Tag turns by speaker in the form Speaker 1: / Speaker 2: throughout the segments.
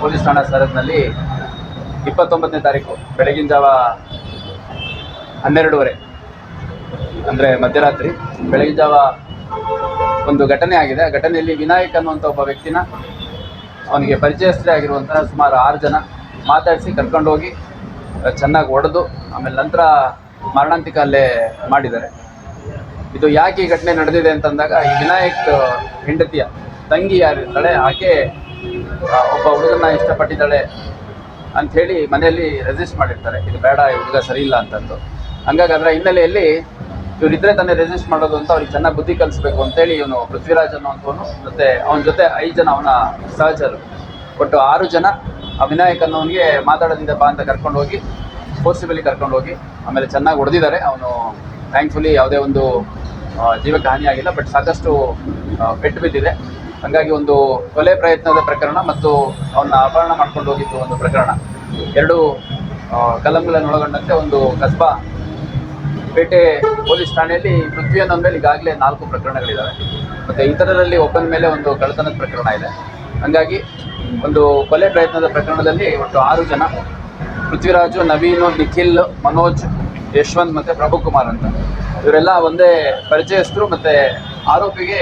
Speaker 1: Police ಠಾಣಾ ಸರಹದ್ನಲ್ಲಿ ಇಪ್ಪತ್ತೊಂಬತ್ತನೇ ತಾರೀಕು ಬೆಳಗಿನ ಜಾವ ಹನ್ನೆರಡೂವರೆ, ಅಂದರೆ ಮಧ್ಯರಾತ್ರಿ ಬೆಳಗಿನ ಜಾವ ಒಂದು ಘಟನೆ ಆಗಿದೆ. ಆ ಘಟನೆಯಲ್ಲಿ ವಿನಾಯಕ್ ಅನ್ನುವಂಥ ಒಬ್ಬ ವ್ಯಕ್ತಿನ ಅವನಿಗೆ ಪರಿಚಯಸ್ಥರೇ ಆಗಿರುವಂತಹ ಸುಮಾರು ಆರು ಜನ ಮಾತಾಡಿಸಿ ಕರ್ಕೊಂಡೋಗಿ ಚೆನ್ನಾಗಿ ಹೊಡೆದು ಆಮೇಲೆ ನಂತರ ಮಾರಣಾಂತಿಕ ಅಲ್ಲೇ ಮಾಡಿದ್ದಾರೆ. ಇದು ಯಾಕೆ ಈ ಘಟನೆ ನಡೆದಿದೆ ಅಂತಂದಾಗ ಈ ವಿನಾಯಕ್ ಹೆಂಡತಿಯ ತಂಗಿ ಯಾರಿರ್ತಾಳೆ, ಆಕೆ ಒಬ್ಬ ಹುಡುಗನ ಇಷ್ಟಪಟ್ಟಿದ್ದಾಳೆ ಅಂಥೇಳಿ ಮನೆಯಲ್ಲಿ ರೆಸಿಸ್ಟ್ ಮಾಡಿರ್ತಾರೆ. ಇದು ಬೇಡ, ಈ ಹುಡುಗ ಸರಿ ಇಲ್ಲ ಅಂತಂದು. ಹಂಗಾಗಿ ಅದರ ಹಿನ್ನೆಲೆಯಲ್ಲಿ ಇವರಿದ್ರೆ ತಾನೇ ರೆಸಿಸ್ಟ್ ಮಾಡೋದು ಅಂತ ಅವ್ರಿಗೆ ಚೆನ್ನಾಗಿ ಬುದ್ಧಿ ಕಲಿಸ್ಬೇಕು ಅಂತೇಳಿ ಇವನು ಪೃಥ್ವಿರಾಜ್ ಅನ್ನೋಂಥವನು ಮತ್ತು ಅವನ ಜೊತೆ ಐದು ಜನ ಅವನ ಸಹಚರು. ಒಟ್ಟು ಆರು ಜನ ಆ ವಿನಾಯಕ್ ಅನ್ನೋನಿಗೆ ಮಾತಾಡೋದಿದೆ ಬಾ ಅಂತ ಕರ್ಕೊಂಡು ಹೋಗಿ ಫೋರ್ಸಿಬಲಿ ಕರ್ಕೊಂಡು ಹೋಗಿ, ಆಮೇಲೆ ಚೆನ್ನಾಗಿ ಹೊಡೆದಿದ್ದಾರೆ. ಅವನು ಥ್ಯಾಂಕ್ಫುಲಿ ಯಾವುದೇ ಒಂದು ಜೀವಕ್ಕೆ ಹಾನಿಯಾಗಿಲ್ಲ ಬಟ್ ಸಾಕಷ್ಟು ಪೆಟ್ಟು ಬಿದ್ದಿದೆ. ಹಾಗಾಗಿ ಒಂದು ಕೊಲೆ ಪ್ರಯತ್ನದ ಪ್ರಕರಣ ಮತ್ತು ಅವನ್ನ ಅಪಹರಣ ಮಾಡ್ಕೊಂಡು ಹೋಗಿದ್ದು ಒಂದು ಪ್ರಕರಣ. ಎರಡು ಆ, ಕಲಂಗಳನ್ನು ಒಳಗೊಂಡಂತೆ ಒಂದು ಕಸ್ಬಾ ಪೇಟೆ ಪೊಲೀಸ್ ಠಾಣೆಯಲ್ಲಿ ಪೃಥ್ವಿ ಮೇಲೆ ಈಗಾಗಲೇ ನಾಲ್ಕು ಪ್ರಕರಣಗಳಿದ್ದಾವೆ ಮತ್ತು ಇತರರಲ್ಲಿ ಒಬ್ಬನ ಮೇಲೆ ಒಂದು ಕಳ್ಳತನದ ಪ್ರಕರಣ ಇದೆ. ಹಾಗಾಗಿ ಒಂದು ಕೊಲೆ ಪ್ರಯತ್ನದ ಪ್ರಕರಣದಲ್ಲಿ ಒಟ್ಟು ಆರು ಜನ ಪೃಥ್ವಿರಾಜು ನವೀನು ನಿಖಿಲ್ ಮನೋಜ್ ಯಶವಂತ್ ಮತ್ತು ಪ್ರಭುಕುಮಾರ್ ಅಂತ. ಇವರೆಲ್ಲ ಒಂದೇ ಪರಿಚಯಸ್ಥರು ಮತ್ತು ಆರೋಪಿಗೆ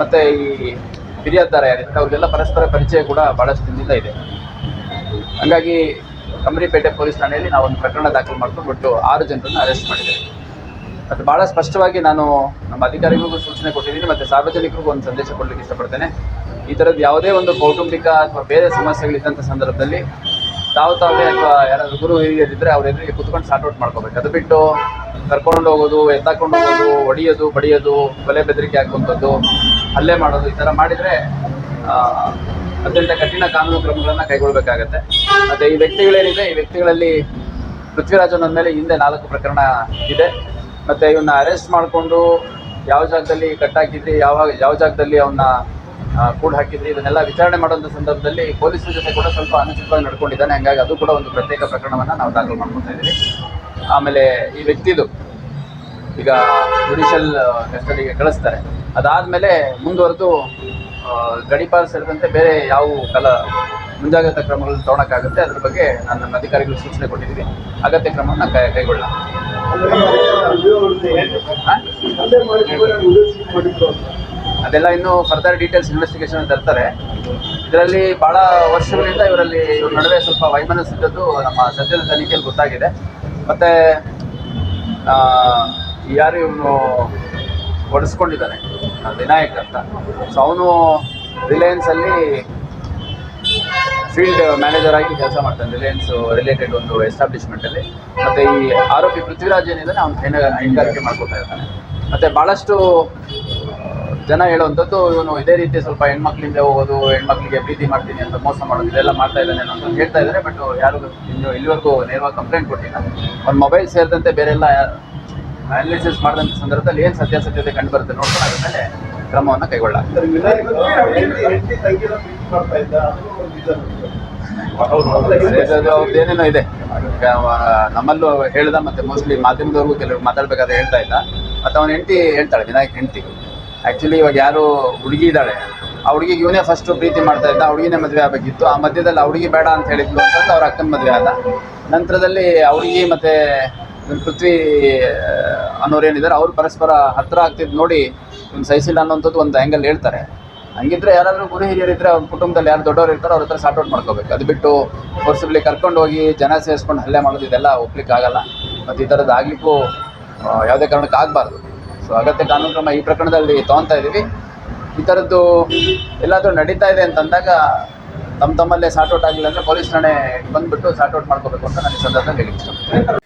Speaker 1: ಮತ್ತು ಈ ಹಿರಿಯದ್ದಾರ ಯಾರಿದ್ದಾರೆ ಅವ್ರಿಗೆಲ್ಲ ಪರಸ್ಪರ ಪರಿಚಯ ಕೂಡ ಭಾಳಷ್ಟು ದಿನದಿಂದ ಇದೆ. ಹಾಗಾಗಿ ಕಂಬರಿಪೇಟೆ ಪೊಲೀಸ್ ಠಾಣೆಯಲ್ಲಿ ನಾವು ಒಂದು ಪ್ರಕರಣ ದಾಖಲು ಮಾಡ್ಕೊಂಡು ಒಟ್ಟು ಆರು ಜನರನ್ನು ಅರೆಸ್ಟ್ ಮಾಡಿದ್ದೇವೆ ಮತ್ತು ಭಾಳ ಸ್ಪಷ್ಟವಾಗಿ ನಾನು ನಮ್ಮ ಅಧಿಕಾರಿಗಳಿಗೂ ಸೂಚನೆ ಕೊಟ್ಟಿದ್ದೀನಿ, ಮತ್ತು ಸಾರ್ವಜನಿಕರಿಗೂ ಒಂದು ಸಂದೇಶ ಕೊಡಲಿಕ್ಕೆ ಇಷ್ಟಪಡ್ತೇನೆ. ಈ ಥರದ್ದು ಯಾವುದೇ ಒಂದು ಕೌಟುಂಬಿಕ ಅಥವಾ ಬೇರೆ ಸಮಸ್ಯೆಗಳಿದ್ದಂಥ ಸಂದರ್ಭದಲ್ಲಿ ತಾವು ತಾವೇ ಅಥವಾ ಯಾರಾದರೂ ಗುರು ಹಿರಿಯರಿದ್ದರೆ ಅವ್ರ ಎದುರಿಗೆ ಕುತ್ಕೊಂಡು ಸಾರ್ಟ್ ಔಟ್ ಮಾಡ್ಕೋಬೇಕು. ಅದು ಬಿಟ್ಟು ಕರ್ಕೊಂಡು ಹೋಗೋದು ಎತ್ತಾಕೊಂಡು ಹೋಗೋದು ಹೊಡಿಯೋದು ಬಡಿಯೋದು ಕೊಲೆ ಬೆದರಿಕೆ ಹಾಕುವಂಥದ್ದು ಹಲ್ಲೆ ಮಾಡೋದು ಈ ಥರ ಮಾಡಿದರೆ ಅತ್ಯಂತ ಕಠಿಣ ಕಾನೂನು ಕ್ರಮಗಳನ್ನು ಕೈಗೊಳ್ಳಬೇಕಾಗತ್ತೆ. ಮತ್ತು ಈ ವ್ಯಕ್ತಿಗಳೇನಿದೆ, ಈ ವ್ಯಕ್ತಿಗಳಲ್ಲಿ ಪೃಥ್ವಿರಾಜನ್ ಮೇಲೆ ಹಿಂದೆ ನಾಲ್ಕು ಪ್ರಕರಣ ಇದೆ. ಮತ್ತು ಇವನ್ನ ಅರೆಸ್ಟ್ ಮಾಡಿಕೊಂಡು ಯಾವ ಜಾಗದಲ್ಲಿ ಕಟ್ಟಾಕಿದ್ರಿ, ಯಾವ ಯಾವ ಜಾಗದಲ್ಲಿ ಅವನ್ನ ಕೂಡ ಹಾಕಿದ್ರಿ, ಇದನ್ನೆಲ್ಲ ವಿಚಾರಣೆ ಮಾಡುವಂಥ ಸಂದರ್ಭದಲ್ಲಿ ಪೊಲೀಸರ ಜೊತೆ ಕೂಡ ಸ್ವಲ್ಪ ಅನುಚಿತವಾಗಿ ನಡ್ಕೊಂಡಿದ್ದಾನೆ. ಹಂಗಾಗಿ ಅದು ಕೂಡ ಒಂದು ಪ್ರತ್ಯೇಕ ಪ್ರಕರಣವನ್ನು ನಾವು ದಾಖಲು ಮಾಡ್ಕೊತಾ ಇದ್ದೀವಿ. ಆಮೇಲೆ ಈ ವ್ಯಕ್ತಿದು ಈಗ ಜುಡಿಷಿಯಲ್ ಕಸ್ಟಡಿಗೆ ಕಳಿಸ್ತಾರೆ. ಅದಾದಮೇಲೆ ಮುಂದುವರೆದು ಗಡೀಪಾರು ಸೇರಿದಂತೆ ಬೇರೆ ಯಾವ ಕಲ ಮುಂಜಾಗ್ರತಾ ಕ್ರಮಗಳನ್ನು ತಗೊಳಕ್ಕಾಗುತ್ತೆ ಅದ್ರ ಬಗ್ಗೆ ನಾನು ನಮ್ಮ ಅಧಿಕಾರಿಗಳು ಸೂಚನೆ ಕೊಟ್ಟಿದ್ದೀನಿ ಅಗತ್ಯ ಕ್ರಮವನ್ನು ಕೈ ಕೈಗೊಳ್ಳೋಣ. ಅದೆಲ್ಲ ಇನ್ನು ಫರ್ದರ್ ಡೀಟೇಲ್ಸ್ ಇನ್ವೆಸ್ಟಿಗೇಷನ್ ತರ್ತಾರೆ. ಇದರಲ್ಲಿ ಬಹಳ ವರ್ಷಗಳಿಂದ ಇವರಲ್ಲಿ ಇವ್ರ ನಡುವೆ ಸ್ವಲ್ಪ ವೈಮನಸ್ ಇದ್ದದ್ದು ನಮ್ಮ ಸದ್ಯದ ತನಿಖೆಯಲ್ಲಿ ಗೊತ್ತಾಗಿದೆ. ಮತ್ತೆ ಯಾರು ಇವನು ಹೊಡೆಸ್ಕೊಂಡಿದ್ದಾನೆ ಆ, ವಿನಾಯಕ್ ಅಂತ. ಸೊ ಅವನು ರಿಲಯನ್ಸ್ ಅಲ್ಲಿ ಫೀಲ್ಡ್ ಮ್ಯಾನೇಜರ್ ಆಗಿ ಕೆಲಸ ಮಾಡ್ತಾನೆ. ರಿಲಯನ್ಸ್ ರಿಲೇಟೆಡ್ ಒಂದು ಎಸ್ಟಾಬ್ಲಿಷ್ಮೆಂಟಲ್ಲಿ ಮತ್ತು ಈ ಆರೋಪಿ ಪೃಥ್ವಿರಾಜ್ ಏನಿದ್ದಾನೆ, ಅವ್ನು ಹೈನ ಹೈನುಗಾರಿಕೆ ಮಾಡ್ಕೊತಾ ಇರ್ತಾನೆ. ಮತ್ತು ಭಾಳಷ್ಟು ಜನ ಹೇಳುವಂಥದ್ದು, ಇವನು ಇದೇ ರೀತಿ ಸ್ವಲ್ಪ ಹೆಣ್ಮಕ್ಳಿಂದ ಹೋಗೋದು, ಹೆಣ್ಮಕ್ಳಿಗೆ ಪ್ರೀತಿ ಮಾಡ್ತೀನಿ ಅಂತ ಮೋಸ ಮಾಡೋದು, ಇದೆಲ್ಲ ಮಾಡ್ತಾ ಇದ್ದಾನೆ ಅಂತ ಹೇಳ್ತಾ ಇದ್ದಾರೆ ಬಟ್ ಯಾರು ಇನ್ನು ಇಲ್ಲಿವರೆಗೂ ನೇರವಾಗಿ ಕಂಪ್ಲೇಂಟ್ ಕೊಟ್ಟಿಲ್ಲ. ಒಂದು ಮೊಬೈಲ್ ಸೇರಿದಂತೆ ಬೇರೆಲ್ಲ ಅನಾಲಿಸಿಸ್ ಮಾಡಿದಂಥ ಸಂದರ್ಭದಲ್ಲಿ ಏನು ಸತ್ಯಾಸತ್ಯತೆ ಕಂಡು ಬರುತ್ತೆ ನೋಡ್ಕೊಂಡು ಅದ್ರ ಮೇಲೆ ಕ್ರಮವನ್ನು ಕೈಗೊಳ್ಳಲಾಗ್ತದೆ ಏನೇನೋ ಇದೆ. ನಮ್ಮಲ್ಲೂ ಹೇಳ್ದ ಮತ್ತೆ ಮೋಸ್ಟ್ಲಿ ಮಾಧ್ಯಮದವ್ರಿಗೂ ಕೆಲವರು ಮಾತಾಡ್ಬೇಕಾದ್ರೆ ಹೇಳ್ತಾ ಇಲ್ಲ. ಮತ್ತೆ ಅವನ ಹೆಂಡತಿ ಹೇಳ್ತಾಳೆ ವಿನಾಯಕ್ ಹೆಂಡತಿ. ಆ್ಯಕ್ಚುಲಿ ಇವಾಗ ಯಾರು ಹುಡುಗಿ ಇದ್ದಾಳೆ. ಆ ಹುಡುಗಿಗೆ ಇವನೇ ಫಸ್ಟ್ ಪ್ರೀತಿ ಮಾಡ್ತಾ ಇದ್ದ ಹುಡುಗಿನೇ ಮದುವೆ ಆಗಬೇಕಿತ್ತು. ಆ ಮಧ್ಯದಲ್ಲಿ ಆ ಹುಡುಗಿ ಬೇಡ ಅಂತ ಹೇಳಿದ್ಲು ಅಂತಂದು ಅವ್ರ ಅಕ್ಕನ ಮದುವೆ ಆದ. ನಂತರದಲ್ಲಿ ಆ ಹುಡುಗಿ ಮತ್ತೆ ಪೃಥ್ವಿ ಅನ್ನೋರು ಏನಿದ್ದಾರೆ ಅವ್ರು ಪರಸ್ಪರ ಹತ್ರ ಆಗ್ತಿದ್ದು ನೋಡಿ ಇವ್ನು ಸಹಿಸಿಲ್ಲ ಅನ್ನೋಂಥದ್ದು ಒಂದು ಆ್ಯಂಗಲ್ ಹೇಳ್ತಾರೆ. ಹಂಗಿದ್ರೆ ಯಾರಾದರೂ ಗುರು ಹಿರಿಯರಿದ್ರೆ ಅವ್ರ ಕುಟುಂಬದಲ್ಲಿ ಯಾರು ದೊಡ್ಡವರು ಇರ್ತಾರೋ ಅವ್ರ ಹತ್ರ ಸಾರ್ಟ್ ಔಟ್ ಮಾಡ್ಕೋಬೇಕು. ಅದು ಬಿಟ್ಟು ಫೋರ್ಸಿಬಲಿ ಕರ್ಕೊಂಡು ಹೋಗಿ ಜನ ಸೇರಿಸ್ಕೊಂಡು ಹಲ್ಲೆ ಮಾಡೋದು ಇದೆಲ್ಲ ಒಪ್ಲಿಕ್ಕೆ ಆಗಲ್ಲ. ಮತ್ತು ಈ ಥರದ್ದು ಆಗಲಿಕ್ಕೂ ಯಾವುದೇ ಕಾರಣಕ್ಕೆ ಆಗಬಾರ್ದು. ಸೊ ಅಗತ್ಯ ಕಾನೂನು ಕ್ರಮ ಈ ಪ್ರಕರಣದಲ್ಲಿ ತೊಗೊತಾ ಇದ್ದೀವಿ ಈ ಥರದ್ದು ಎಲ್ಲಾದರೂ ನಡೀತಾ ಇದೆ ಅಂತಂದಾಗ ತಮ್ಮ ತಮ್ಮಲ್ಲೇ ಸಾರ್ಟ್ ಔಟ್ ಆಗಿಲ್ಲ ಅಂದರೆ ಪೊಲೀಸ್ ಠಾಣೆ ಬಂದುಬಿಟ್ಟು ಸಾರ್ಟ್ ಔಟ್ ಮಾಡ್ಕೋಬೇಕು ಅಂತ ನನಗೆ ಸಂದರ್ಭದಲ್ಲಿ ಇಷ್ಟಪಡ್ತೀನಿ.